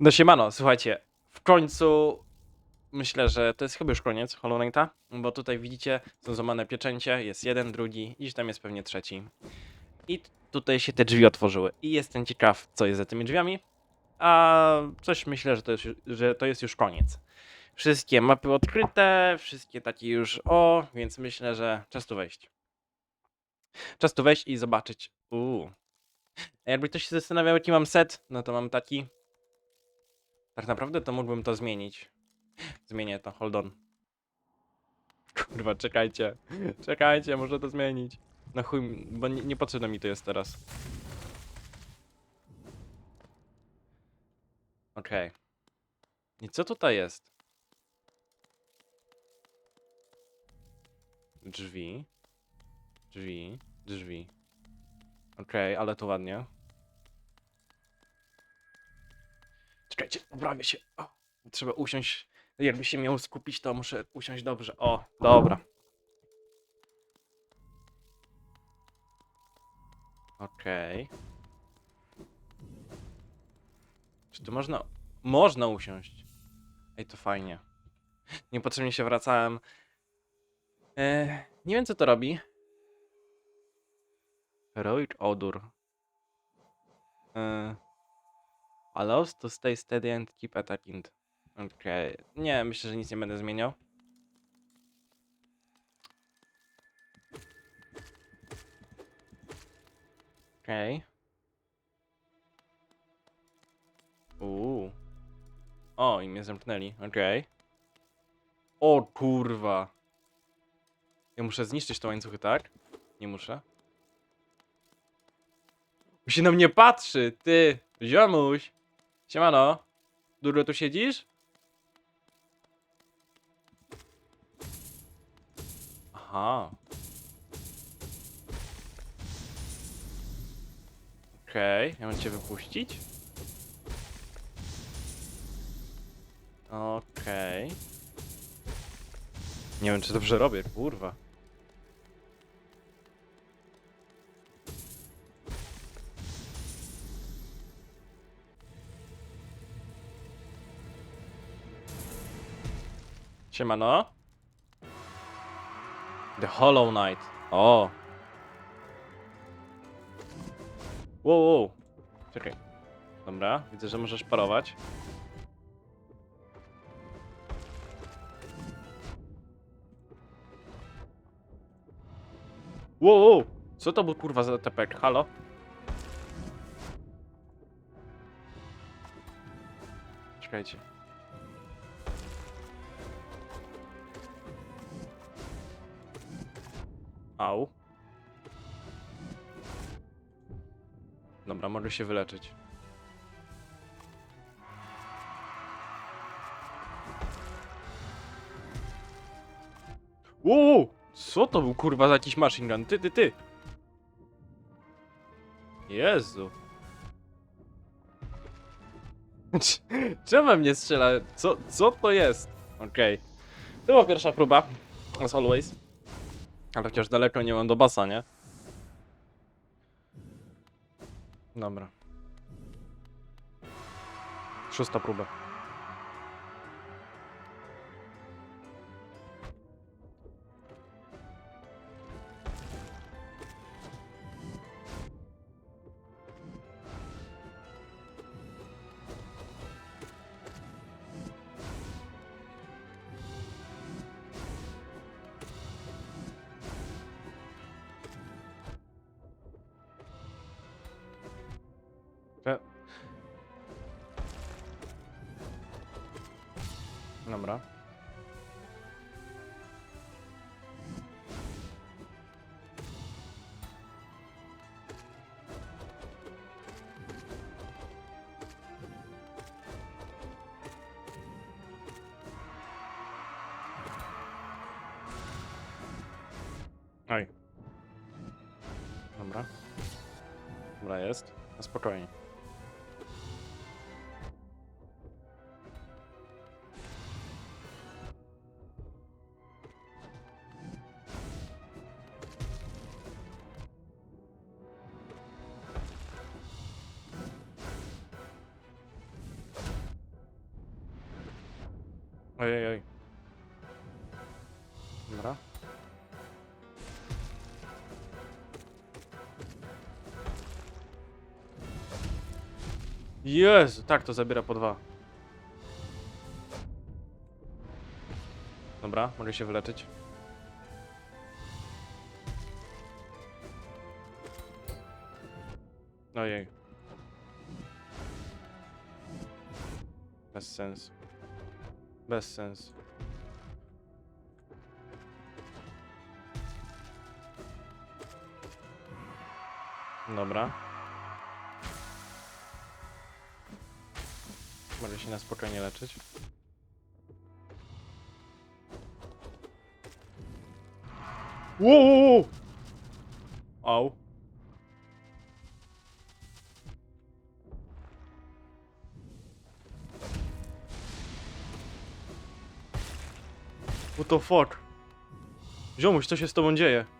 No siemano, słuchajcie, w końcu myślę, że to jest chyba już koniec Hollow Knighta, bo tutaj widzicie, są złamane pieczęcie, jest jeden, drugi i tam jest pewnie trzeci. I tutaj się te drzwi otworzyły i jestem ciekaw, co jest za tymi drzwiami, a coś myślę, że to jest, że to jest już koniec. Wszystkie mapy odkryte, wszystkie takie już o, więc myślę, że czas tu wejść. Czas tu wejść i zobaczyć. Uuu. Jakby ktoś się zastanawiał, jaki mam set, no to mam taki. Tak naprawdę to mógłbym to zmienić. Zmienię to, hold on. Kurwa, czekajcie. Czekajcie, muszę to zmienić. No chuj, bo nie, niepotrzebne mi to jest teraz. Okej. I co tutaj jest? Drzwi. Drzwi. Drzwi. Okej, ale to ładnie. Poprawię się. O, trzeba usiąść. Jakby się miał skupić, to muszę usiąść dobrze. O, dobra. Okej. Czy tu można... Można usiąść. Ej, to fajnie. Niepotrzebnie się wracałem. E, nie wiem, co to robi. Heroic odór. E, allows to stay steady and keep attacking. Okej. Nie, myślę, że nic nie będę zmieniał. Okej. Uuu. O, i mnie zamknęli. Okej. O kurwa. Ja muszę zniszczyć te łańcuchy, tak? Nie muszę. Się na mnie patrzy, ty, ziomuś. Siemano. Dużo tu siedzisz? Aha. Okej, ja mam cię wypuścić? Okej. Nie wiem, czy dobrze robię, kurwa. Siemano. The Hollow Knight. O. Wow, wow. Czekaj. Dobra, widzę, że możesz parować. Wow, wow. Co to był kurwa za tepek? Halo? Czekajcie. Au. Dobra, mogę się wyleczyć. Wow! Co to był kurwa za jakiś machine gun? Ty, ty, ty! Jezu. Cz- Czemu mnie strzela? Co, co to jest? Okej. To była pierwsza próba. As always. Ale chociaż daleko nie mam do basa, nie? Dobra. Szósta próba. Dobra. Oj. Dobra. Dobra, jest. Na spokojnie. Jezu, tak to zabiera po dwa. Dobra, mogę się wyleczyć. Ojej. Bez sensu. Bez sensu. Dobra. Mogę się na spokojnie leczyć. Wow. Au. What the fuck? Ziomuś, co się z tobą dzieje?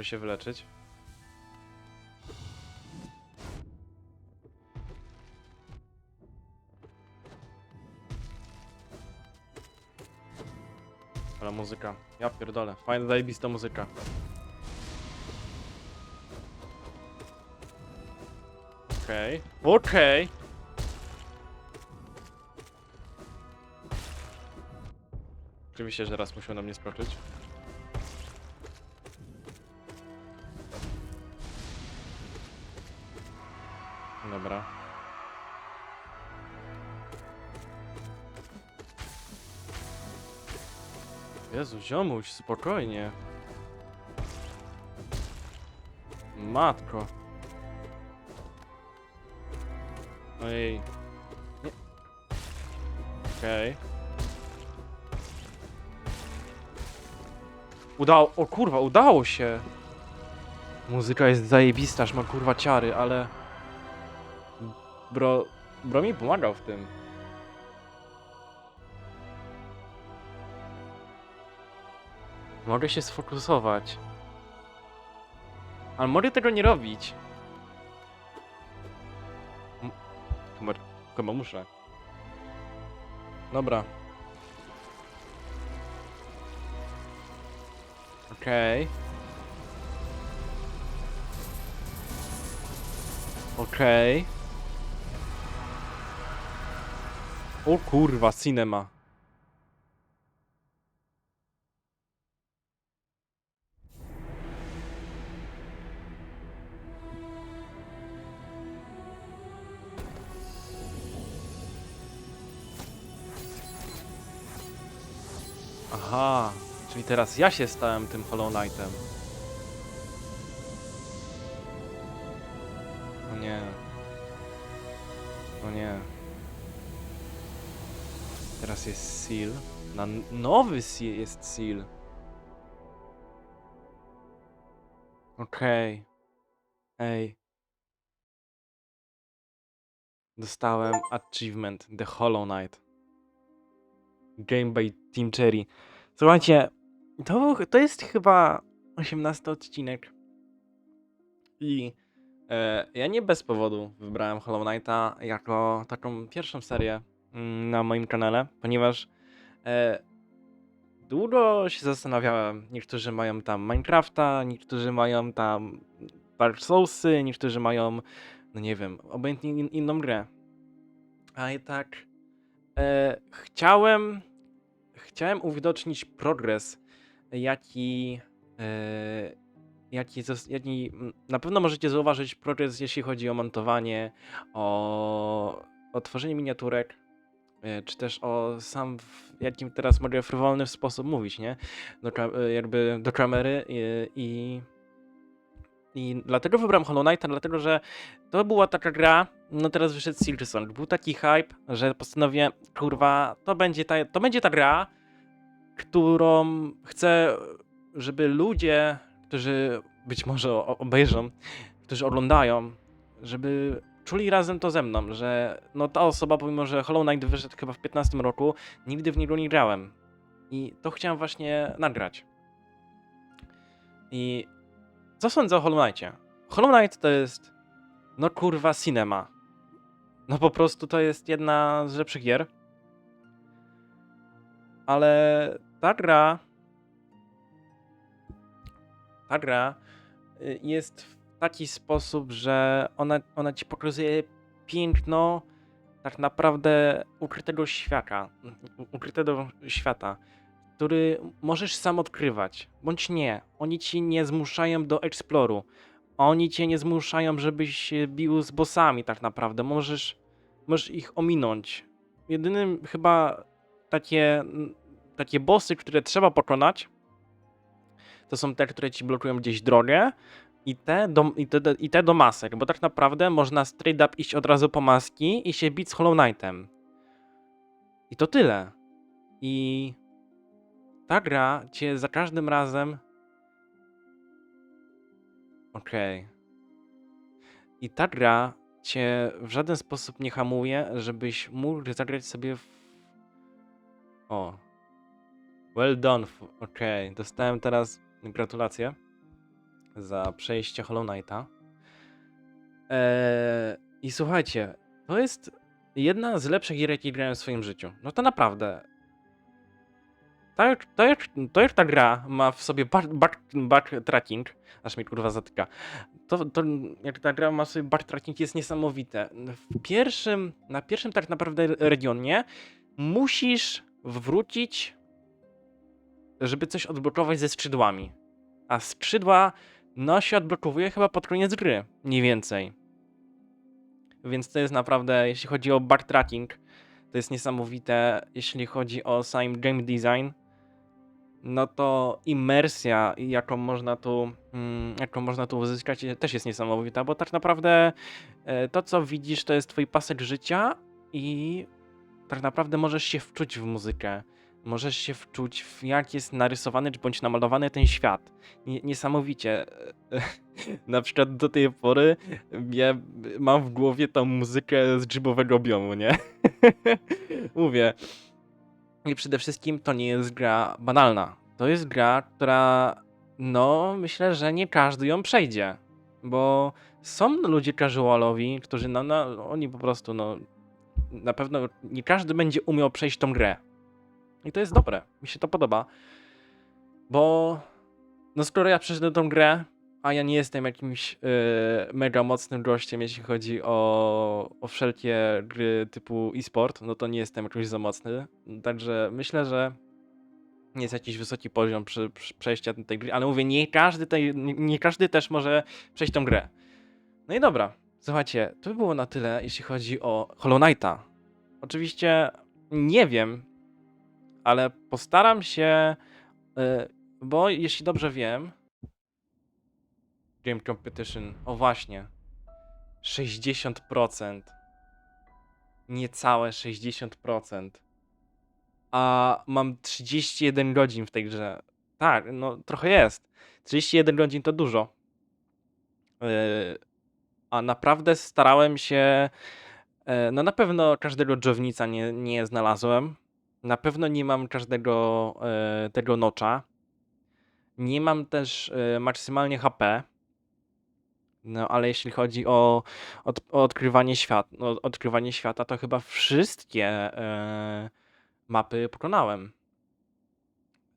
Może się wyleczyć. Ale muzyka. Ja pierdolę. Fajna, zajebista muzyka. Okej. Okej. Oczywiście, że raz musiał na mnie skoczyć. Dobra. Jezu, ziomuś, spokojnie. Matko. Ojej. Nie. Okej. Udało, o kurwa, udało się. Muzyka jest zajebista, aż ma kurwa ciary, ale... Bro, bro mi pomagał w tym. Mogę się sfokusować. Ale mogę tego nie robić. Chyba, chyba muszę. Dobra. Okej. Okej. O kurwa, cinema. Aha, czyli teraz ja się stałem tym Hollow Knightem. O nie. O nie. Teraz jest Seal. Na nowy seal jest Seal. Okej. Ej. Dostałem achievement The Hollow Knight. Game by Team Cherry. Słuchajcie, to, to jest chyba 18 odcinek. I e, ja nie bez powodu wybrałem Hollow Knighta jako taką pierwszą serię na moim kanale, ponieważ e, długo się zastanawiałem. Niektórzy mają tam Minecrafta, niektórzy mają tam Dark Soulsy, niektórzy mają, no nie wiem, obojętnie in, inną grę. A i tak e, chciałem chciałem uwidocznić progres, jaki, e, jaki, jaki mm, na pewno możecie zauważyć progres, jeśli chodzi o montowanie, o, o tworzenie miniaturek, czy też o sam, w jakim teraz mogę w wolny sposób mówić, nie? Do, e, jakby do kamery e, i i dlatego wybrałem Hollow Knighta, dlatego że to była taka gra, no teraz wyszedł Silksong, był taki hype, że postanowiłem, kurwa, to będzie ta, to będzie ta gra, którą chcę, żeby ludzie, którzy być może obejrzą, którzy oglądają, żeby czuli razem to ze mną, że no ta osoba, pomimo że Hollow Knight wyszedł chyba w 15 roku, nigdy w niego nie grałem. I to chciałem właśnie nagrać. I co sądzę o Hollow Knightie? Hollow Knight to jest, no kurwa, cinema. No po prostu to jest jedna z lepszych gier. Ale ta gra. Ta gra y, jest taki sposób, że ona, ona ci pokazuje piękno tak naprawdę ukrytego świata. Ukrytego świata, który możesz sam odkrywać, bądź nie. Oni ci nie zmuszają do eksploru. Oni cię nie zmuszają, żebyś bił z bossami tak naprawdę. Możesz, możesz ich ominąć. Jedynym chyba takie, takie bossy, które trzeba pokonać, to są te, które ci blokują gdzieś drogę i te, do, i, te, i te do masek, bo tak naprawdę można straight up iść od razu po maski i się bić z Hollow Knightem. I to tyle. I ta gra cię za każdym razem. Okej. I ta gra cię w żaden sposób nie hamuje, żebyś mógł zagrać sobie w. O. Well done. Okej. Dostałem teraz gratulacje za przejście Hollow Knighta. Eee, I słuchajcie, to jest jedna z lepszych gier, jakie grałem w swoim życiu. No to naprawdę. To to to jak ta gra ma w sobie back, back, backtracking, aż mi kurwa zatyka, to, to jak ta gra ma w sobie backtracking jest niesamowite. W pierwszym, na pierwszym tak naprawdę regionie musisz wrócić, żeby coś odblokować ze skrzydłami. A skrzydła no się odblokowuje chyba pod koniec gry, mniej więcej. Więc to jest naprawdę, jeśli chodzi o backtracking, to jest niesamowite. Jeśli chodzi o sam game design, no to imersja, jaką można tu, mm, jaką można tu uzyskać, też jest niesamowita, bo tak naprawdę e, to, co widzisz, to jest twój pasek życia i tak naprawdę możesz się wczuć w muzykę. Możesz się wczuć w jak jest narysowany bądź namalowany ten świat. Nie- Niesamowicie. Na przykład do tej pory ja mam w głowie tą muzykę z grzybowego biomu, nie? Mówię. I przede wszystkim to nie jest gra banalna. To jest gra, która no myślę, że nie każdy ją przejdzie. Bo są ludzie casualowi, którzy no, no oni po prostu no na pewno nie każdy będzie umiał przejść tą grę. I to jest dobre. Mi się to podoba. Bo no skoro ja przeszedłem tą grę, a ja nie jestem jakimś e, mega mocnym gościem, jeśli chodzi o, o wszelkie gry typu e-sport, no to nie jestem jakoś za mocny. Także myślę, że jest jakiś wysoki poziom przy, przy przejścia tej gry, ale mówię, nie każdy, nie, nie każdy też może przejść tą grę. No i dobra, słuchajcie, to by było na tyle, jeśli chodzi o Hollow Knighta. Oczywiście nie wiem, ale postaram się, y, bo jeśli dobrze wiem, Game Competition, o właśnie, 60%, niecałe 60%, a mam 31 godzin w tej grze. Tak, no trochę jest. 31 godzin to dużo. Yy, a naprawdę starałem się. e, No na pewno każdego dżownica nie, nie znalazłem. Na pewno nie mam każdego e, tego nocza. Nie mam też e, maksymalnie HP. No ale jeśli chodzi o, od, o odkrywanie świata, no, odkrywanie świata, to chyba wszystkie e, mapy pokonałem.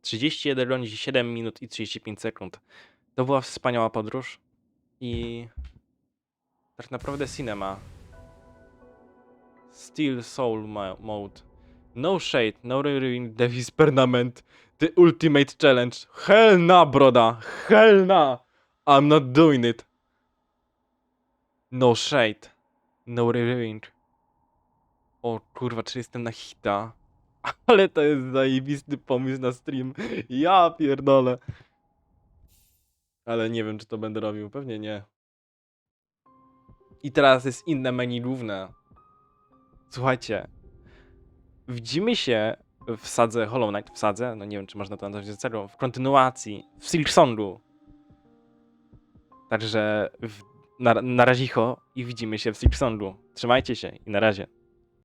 31 godzin, 7 minut i 35 sekund. To była wspaniała podróż i tak naprawdę cinema. Steel Soul Mode. No Shade, No Ruin Davis Permanent. The Ultimate Challenge. Hell na, broda. Hell na. I'm not doing it. No Shade. No Ruin. O kurwa, czy jestem na hita? Ale to jest zajebisty pomysł na stream. Ja pierdolę. Ale nie wiem, czy to będę robił. Pewnie nie. I teraz jest inne menu główne. Słuchajcie. Widzimy się w sadze Hollow Knight. W sadze? No nie wiem, czy można to nazwać sadze. W kontynuacji. W Silksongu. Także w, na, na razicho i widzimy się w Silksongu. Trzymajcie się i na razie.